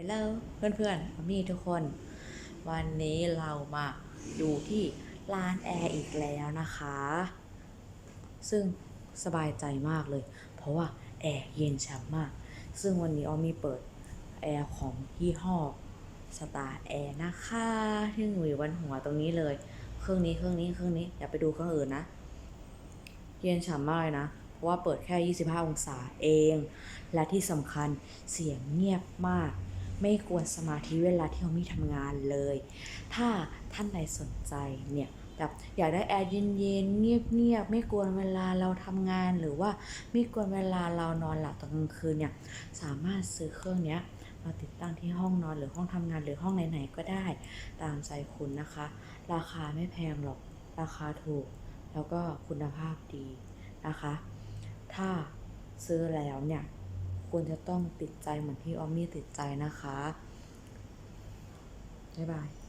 ฮลโหลเพื่อนๆอามี่ทุกคน วันนี้เรามาอยู่ที่ร้านแอร์อีกแล้วนะคะ ซึ่งสบายใจมากเลย เพราะว่าแอร์เย็นฉ่ำมาก ซึ่งวันนี้ออมมีเปิดแอร์ของยี่ห้อสตาร์แอร์นะคะที่หนูอยู่บนหัวตรงนี้เลย เครื่องนี้เครื่องนี้เครื่องนี้อย่าไปดูเครื่องอื่นนะ เย็นฉ่ำมากเลยนะ เพราะว่าเปิดแค่ 25 องศาเอง และที่สำคัญเสียงเงียบมาก ไม่กวนสมาธิเวลาที่เรามีทำงานเลย ถ้าท่านใดสนใจเนี่ยแบบอยากได้แอร์เย็นๆเงียบๆไม่กวนเวลาเราทำงานหรือว่าไม่กวนเวลาเรานอนหลับตอนกลางคืนเนี่ยสามารถซื้อเครื่องเนี้ยมาติดตั้งที่ห้องนอนหรือห้องทำงานหรือห้องไหนๆก็ได้ตามใจคุณนะคะ ราคาไม่แพงหรอกราคาถูก แล้วก็คุณภาพดีนะคะ ถ้าซื้อแล้วเนี่ย ควรจะต้องติดใจเหมือนที่ออมมี่ติดใจนะคะ บ๊ายบาย